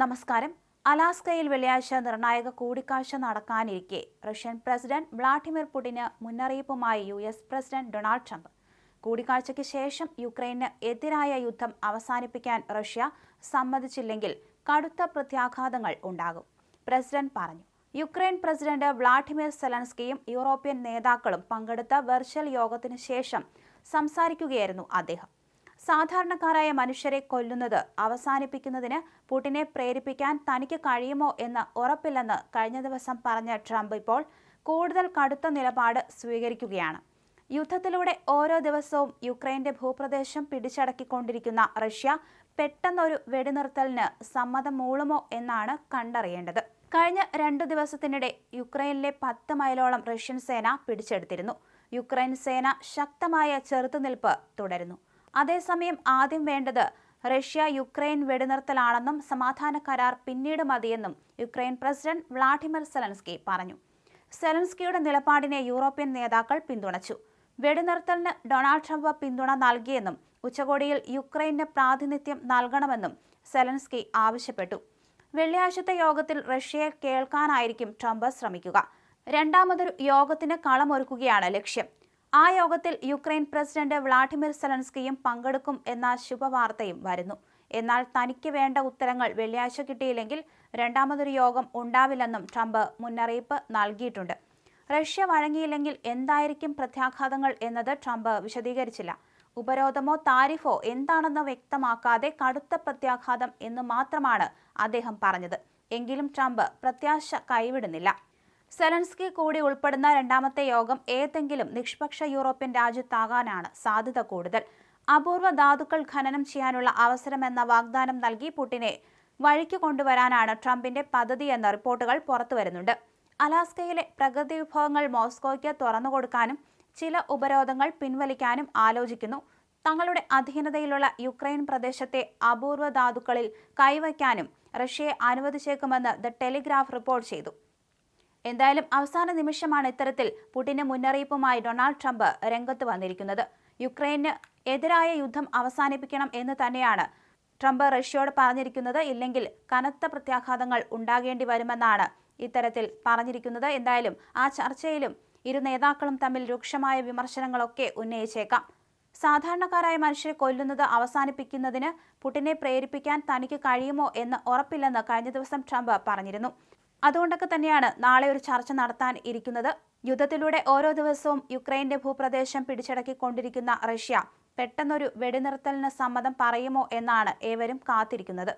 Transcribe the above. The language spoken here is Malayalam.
നമസ്കാരം. അലാസ്കയിൽ വെള്ളിയാഴ്ച നിർണായക കൂടിക്കാഴ്ച നടക്കാനിരിക്കെ. റഷ്യൻ പ്രസിഡന്റ് വ്ളാഡിമിർ പുടിന് മുന്നറിയിപ്പുമായി U S president Donald Trump. കൂടിക്കാഴ്ചയ്ക്ക് ശേഷം യുക്രൈന് എതിരായ യുദ്ധം അവസാനിപ്പിക്കാൻ റഷ്യ സമ്മതിച്ചില്ലെങ്കിൽ കടുത്ത പ്രത്യാഘാതങ്ങൾ ഉണ്ടാകും. പ്രസിഡന്റ് പറഞ്ഞു. യുക്രൈൻ പ്രസിഡന്റ് വ്ളാഡിമിർ സെലൻസ്കിയും യൂറോപ്യൻ നേതാക്കളും പങ്കെടുത്ത വെർച്വൽ യോഗത്തിന് ശേഷം സംസാരിക്കുകയായിരുന്നു അദ്ദേഹം. സാധാരണക്കാരായ മനുഷ്യരെ കൊല്ലുന്നത് അവസാനിപ്പിക്കുന്നതിന് പുടിനെ പ്രേരിപ്പിക്കാൻ തനിക്ക് കഴിയുമോ എന്ന് ഉറപ്പില്ലെന്ന് കഴിഞ്ഞ ദിവസം പറഞ്ഞ ട്രംപ് ഇപ്പോൾ കൂടുതൽ കടുത്ത നിലപാട് സ്വീകരിക്കുകയാണ്. യുദ്ധത്തിലൂടെ ഓരോ ദിവസവും യുക്രൈന്റെ ഭൂപ്രദേശം പിടിച്ചടക്കിക്കൊണ്ടിരിക്കുന്ന റഷ്യ പെട്ടെന്നൊരു വെടിനിർത്തലിന് സമ്മതം മൂളുമോ എന്നാണ് കണ്ടറിയേണ്ടത്. കഴിഞ്ഞ രണ്ടു ദിവസത്തിനിടെ യുക്രൈനിലെ പത്ത് മൈലോളം റഷ്യൻ സേന പിടിച്ചെടുത്തിരുന്നു. യുക്രൈൻ സേന ശക്തമായ ചെറുത്തുനിൽപ്പ് തുടരുന്നു. അതേസമയം ആദ്യം വേണ്ടത് റഷ്യ യുക്രൈൻ വെടിനിർത്തലാണെന്നും സമാധാന കരാർ പിന്നീട് മതിയെന്നും യുക്രൈൻ പ്രസിഡന്റ് വ്ളാഡിമിർ സെലൻസ്കി പറഞ്ഞു. സെലൻസ്കിയുടെ നിലപാടിനെ യൂറോപ്യൻ നേതാക്കൾ പിന്തുണച്ചു. വെടിനിർത്തലിന് ഡൊണാൾഡ് ട്രംപ് പിന്തുണ നൽകിയെന്നും ഉച്ചകോടിയിൽ യുക്രൈന് പ്രാതിനിധ്യം നൽകണമെന്നും സെലൻസ്കി ആവശ്യപ്പെട്ടു. വെള്ളിയാഴ്ചത്തെ യോഗത്തിൽ റഷ്യയെ കേൾക്കാനായിരിക്കും ട്രംപ് ശ്രമിക്കുക. രണ്ടാമതൊരു യോഗത്തിന് കളമൊരുക്കുകയാണ് ലക്ഷ്യം. ആ യോഗത്തിൽ യുക്രൈൻ പ്രസിഡന്റ് വ്ളാഡിമിർ സെലൻസ്കിയും പങ്കെടുക്കും എന്ന ശുഭവാർത്തയും വരുന്നു. എന്നാൽ തനിക്ക് വേണ്ട ഉത്തരങ്ങൾ വെള്ളിയാഴ്ച കിട്ടിയില്ലെങ്കിൽ രണ്ടാമതൊരു യോഗം ഉണ്ടാവില്ലെന്നും ട്രംപ് മുന്നറിയിപ്പ് നൽകിയിട്ടുണ്ട്. റഷ്യ വഴങ്ങിയില്ലെങ്കിൽ എന്തായിരിക്കും പ്രത്യാഘാതങ്ങൾ എന്നത് ട്രംപ് വിശദീകരിച്ചില്ല. ഉപരോധമോ താരിഫോ എന്താണെന്ന് വ്യക്തമാക്കാതെ കടുത്ത പ്രത്യാഘാതം എന്ന് മാത്രമാണ് അദ്ദേഹം പറഞ്ഞത്. എങ്കിലും ട്രംപ് പ്രത്യാശ കൈവിടുന്നില്ല. സെലൻസ്കി കൂടി ഉൾപ്പെടുന്ന രണ്ടാമത്തെ യോഗം ഏതെങ്കിലും നിഷ്പക്ഷ യൂറോപ്യൻ രാജ്യത്താകാനാണ് സാധ്യത കൂടുതൽ. അപൂർവ ധാതുക്കൾ ഖനനം ചെയ്യാനുള്ള അവസരമെന്ന വാഗ്ദാനം നൽകി പുടിനെ വഴിക്ക് കൊണ്ടുവരാനാണ് ട്രംപിന്റെ പദ്ധതി എന്ന റിപ്പോർട്ടുകൾ പുറത്തുവരുന്നുണ്ട് അലാസ്കയിലെ പ്രകൃതി വിഭവങ്ങൾ മോസ്കോയ്ക്ക് തുറന്നുകൊടുക്കാനും ചില ഉപരോധങ്ങൾ പിൻവലിക്കാനും ആലോചിക്കുന്നു. തങ്ങളുടെ അധീനതയിലുള്ള യുക്രൈൻ പ്രദേശത്തെ അപൂർവ ധാതുക്കളിൽ കൈവയ്ക്കാനും റഷ്യയെ അനുവദിച്ചേക്കുമെന്ന് ദ ടെലിഗ്രാഫ് റിപ്പോർട്ട് ചെയ്തു. എന്തായാലും അവസാന നിമിഷമാണ് ഇത്തരത്തിൽ പുടിന് മുന്നറിയിപ്പുമായി ഡൊണാൾഡ് ട്രംപ് രംഗത്ത് വന്നിരിക്കുന്നത്. യുക്രൈന് എതിരായ യുദ്ധം അവസാനിപ്പിക്കണം എന്ന് തന്നെയാണ് ട്രംപ് റഷ്യയോട് പറഞ്ഞിരിക്കുന്നത്. ഇല്ലെങ്കിൽ കനത്ത പ്രത്യാഘാതങ്ങൾ ഉണ്ടാകേണ്ടി വരുമെന്നാണ് ഇത്തരത്തിൽ പറഞ്ഞിരിക്കുന്നത്. എന്തായാലും ആ ചർച്ചയിലും ഇരു നേതാക്കളും തമ്മിൽ രൂക്ഷമായ വിമർശനങ്ങളൊക്കെ ഉന്നയിച്ചേക്കാം. സാധാരണക്കാരായ മനുഷ്യരെ കൊല്ലുന്നത് അവസാനിപ്പിക്കുന്നതിന് പുടിനെ പ്രേരിപ്പിക്കാൻ തനിക്ക് കഴിയുമോ എന്ന് ഉറപ്പില്ലെന്ന് കഴിഞ്ഞ ദിവസം ട്രംപ് പറഞ്ഞിരുന്നു. അതുകൊണ്ടൊക്കെ തന്നെയാണ് നാളെ ഒരു ചർച്ച നടത്താൻ ഇരിക്കുന്നത്. യുദ്ധത്തിലൂടെ ഓരോ ദിവസവും യുക്രൈന്റെ ഭൂപ്രദേശം പിടിച്ചടക്കിക്കൊണ്ടിരിക്കുന്ന റഷ്യ പെട്ടെന്നൊരു വെടിനിർത്തലിന് സമ്മതം പറയുമോ എന്നാണ് ഏവരും കാത്തിരിക്കുന്നത്.